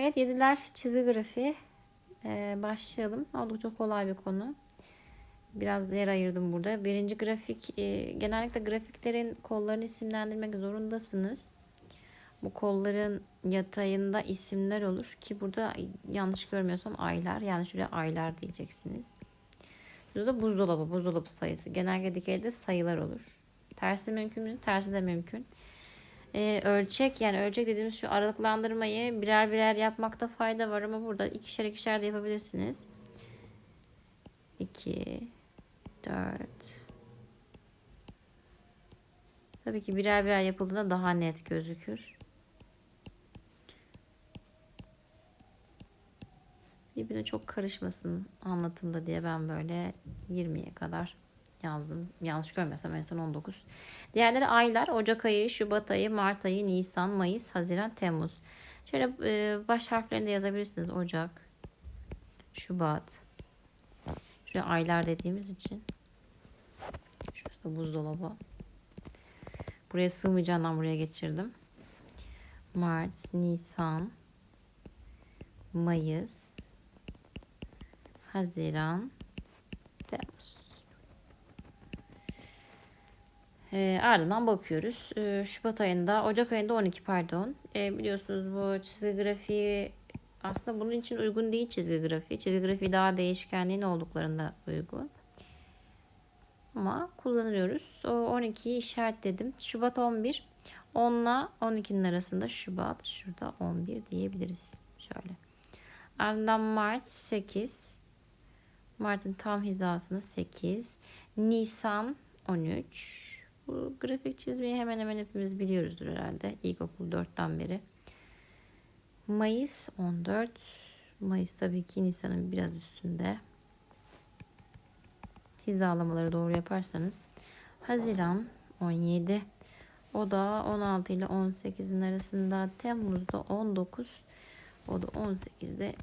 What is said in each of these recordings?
Evet yediler çizgi grafiği. Ee, başlayalım. Oldukça kolay bir konu. Biraz yer ayırdım burada. Birinci grafik, e, genellikle grafiklerin kollarını isimlendirmek zorundasınız. Bu kolların yatayında isimler olur ki burada yanlış görmüyorsam aylar. Yani şuraya aylar diyeceksiniz. Burada da buzdolabı, buzdolabı sayısı. Genellikle dikeyde sayılar olur. Tersi mümkün mü? Tersi de mümkün. Ee, ölçek yani ölçek dediğimiz şu aralıklandırmayı birer birer yapmakta fayda var ama burada ikişer ikişer de yapabilirsiniz. 2 4 Tabii ki birer birer yapıldığında daha net gözükür. Birbirine çok karışmasın anlatımda diye ben böyle 20'ye kadar yazdım. Yanlış görmüyorsam en son 19. Diğerleri aylar. Ocak ayı, Şubat ayı, Mart ayı, Nisan, Mayıs, Haziran, Temmuz. Şöyle e, baş harflerini de yazabilirsiniz. Ocak, Şubat. Şuraya aylar dediğimiz için. Şurası da buzdolabı. Buraya sığmayacağından buraya geçirdim. Mart, Nisan, Mayıs, Haziran, Temmuz. E, ardından bakıyoruz. E, Şubat ayında, Ocak ayında 12 pardon. E, biliyorsunuz bu çizgi grafiği aslında bunun için uygun değil çizgi grafiği. Çizgi grafiği daha değişkenliğin olduklarında uygun. Ama kullanıyoruz. O 12'yi işaretledim. Şubat 11. 10 ile 12'nin arasında Şubat. Şurada 11 diyebiliriz. Şöyle. Ardından Mart 8. Mart'ın tam hizasında 8. Nisan 13. Bu grafik çizmeyi hemen hemen hepimiz biliyoruzdur herhalde. İlkokul 4'ten beri. Mayıs 14. Mayıs tabii ki Nisan'ın biraz üstünde. Hizalamaları doğru yaparsanız. Haziran 17. O da 16 ile 18'in arasında. Temmuz'da 19. O da 18'de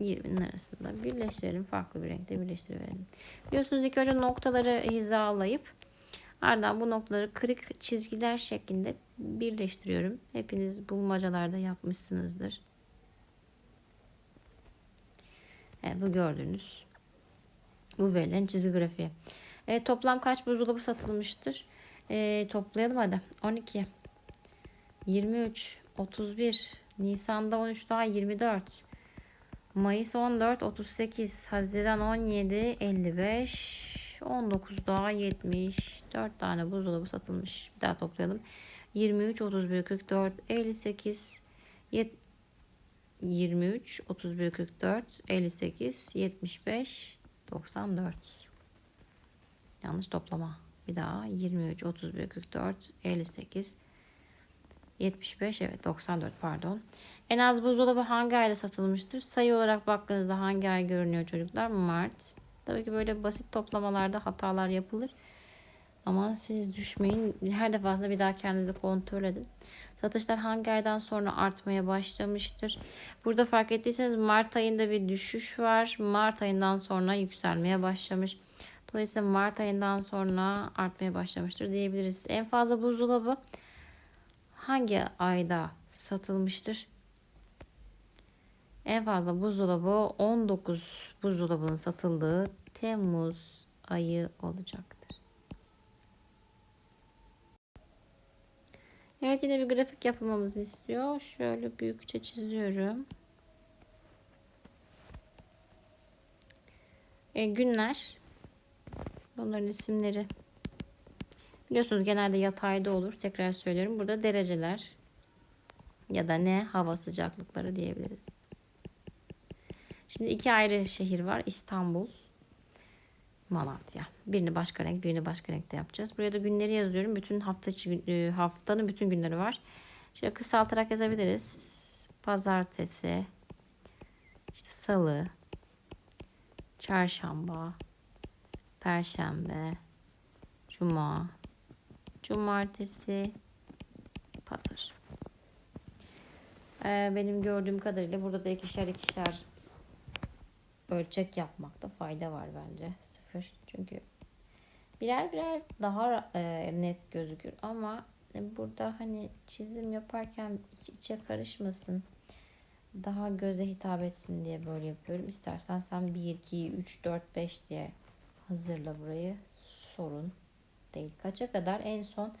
20'nin arasında. Birleştirelim. Farklı bir renkte birleştirelim. Biliyorsunuz ilk önce noktaları hizalayıp ardından bu noktaları kırık çizgiler şeklinde birleştiriyorum. Hepiniz bulmacalarda yapmışsınızdır. Evet, bu gördüğünüz bu verilen çizgi grafiği. Evet, toplam kaç buzdolabı satılmıştır? E, toplayalım hadi. 12, 23, 31, Nisan'da 13 daha 24, Mayıs 14, 38, Haziran 17, 55, 19 daha 74 tane buzdolabı satılmış. Bir daha toplayalım. 23, 31, 44, 58, 23, 31, 44, 58, 75, 94. Yanlış toplama. Bir daha 23, 31, 44, 58, 75 evet 94 pardon. En az buzdolabı hangi ayda satılmıştır? Sayı olarak baktığınızda hangi ay görünüyor çocuklar? Mart. Tabii ki böyle basit toplamalarda hatalar yapılır. Ama siz düşmeyin. Her defasında bir daha kendinizi kontrol edin. Satışlar hangi aydan sonra artmaya başlamıştır? Burada fark ettiyseniz Mart ayında bir düşüş var. Mart ayından sonra yükselmeye başlamış. Dolayısıyla Mart ayından sonra artmaya başlamıştır diyebiliriz. En fazla buzdolabı hangi ayda satılmıştır? En fazla buzdolabı 19 buzdolabının satıldığı Temmuz ayı olacaktır. Evet yine bir grafik yapmamızı istiyor. Şöyle büyükçe çiziyorum. E, günler. Bunların isimleri. Biliyorsunuz genelde yatayda olur. Tekrar söylüyorum. Burada dereceler ya da ne hava sıcaklıkları diyebiliriz. Şimdi iki ayrı şehir var. İstanbul, Malatya. Birini başka renk, birini başka renkte yapacağız. Buraya da günleri yazıyorum. Bütün hafta içi, haftanın bütün günleri var. Şöyle kısaltarak yazabiliriz. Pazartesi, işte salı, çarşamba, perşembe, cuma, cumartesi, pazar. Ee, benim gördüğüm kadarıyla burada da ikişer ikişer ölçek yapmakta fayda var bence. Sıfır. Çünkü birer birer daha e, net gözükür ama burada hani çizim yaparken iç içe karışmasın. daha göze hitap etsin diye böyle yapıyorum. İstersen sen 1, 2, 3, 4, 5 diye hazırla burayı. Sorun değil. Kaça kadar? En son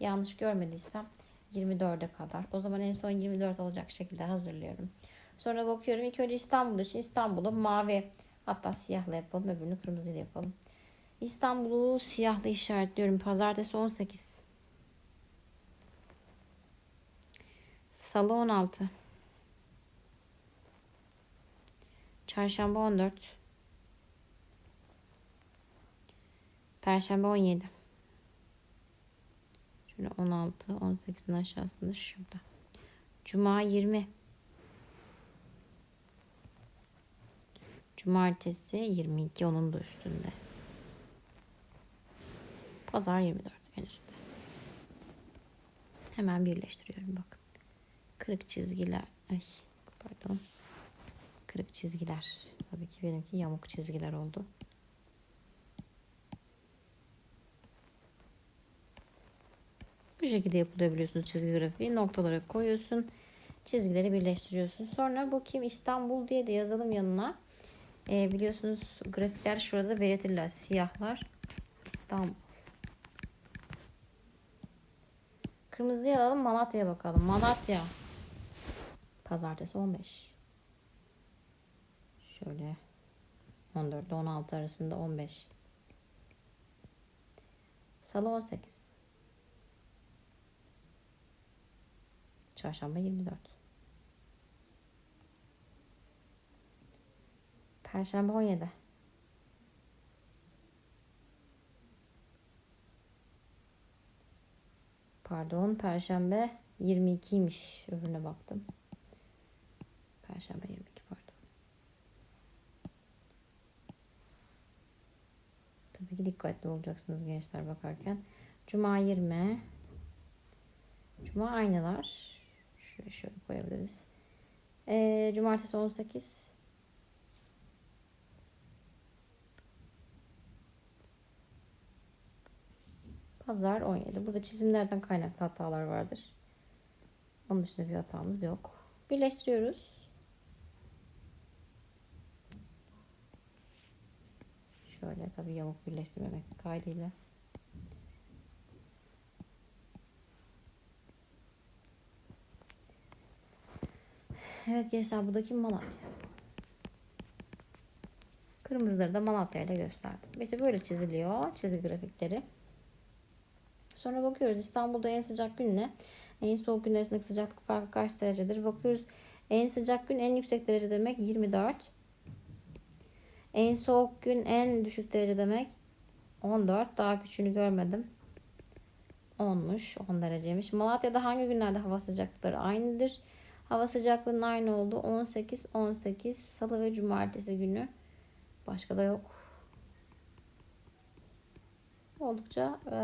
yanlış görmediysem 24'e kadar. O zaman en son 24 olacak şekilde hazırlıyorum. Sonra bakıyorum. İlk önce İstanbul için İstanbul'u mavi hatta siyahla yapalım. Öbürünü kırmızıyla yapalım. İstanbul'u siyahla işaretliyorum. Pazartesi 18. Salı 16. Çarşamba 14. Perşembe 17. Şöyle 16, 18'in aşağısında şurada. Cuma 20. Cumartesi 22 onun da üstünde. Pazar 24 en üstte. Hemen birleştiriyorum bakın. Kırık çizgiler. Ay pardon. Kırık çizgiler. Tabii ki benimki yamuk çizgiler oldu. Bu şekilde yapılıyor biliyorsunuz çizgi grafiği. Noktaları koyuyorsun. Çizgileri birleştiriyorsun. Sonra bu kim İstanbul diye de yazalım yanına. Ee, biliyorsunuz grafikler şurada belirtirler. Siyahlar. İstanbul. Kırmızıya alalım Malatya'ya bakalım. Malatya. Pazartesi 15. Şöyle 14 ile 16 arasında 15. Salı 18. Çarşamba 24. Perşembe 17. Pardon, Perşembe 22'ymiş. Öbürüne baktım. Perşembe 22 pardon. Tabii ki dikkatli olacaksınız gençler bakarken. Cuma 20. Cuma aynalar. Şöyle şöyle koyabiliriz. Ee, cumartesi 18. Pazar 17. Burada çizimlerden kaynaklı hatalar vardır. Onun dışında bir hatamız yok. Birleştiriyoruz. Şöyle tabii yamuk birleştirmemek kaydıyla. Evet gençler buradaki Malatya. Kırmızıları da Malatya ile gösterdim. İşte böyle çiziliyor çizgi grafikleri. Sonra bakıyoruz İstanbul'da en sıcak gün ne? En soğuk gün arasındaki sıcaklık farkı kaç derecedir? Bakıyoruz en sıcak gün en yüksek derece demek 24. En soğuk gün en düşük derece demek 14. Daha küçüğünü görmedim. 10'muş. 10 dereceymiş. Malatya'da hangi günlerde hava sıcaklıkları aynıdır? Hava sıcaklığının aynı olduğu 18, 18, salı ve cumartesi günü. Başka da yok. Oldukça e,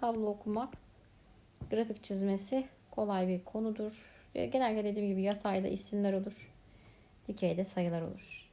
tablo okumak, grafik çizmesi kolay bir konudur. E, genelde dediğim gibi yatayda isimler olur. Dikeyde sayılar olur.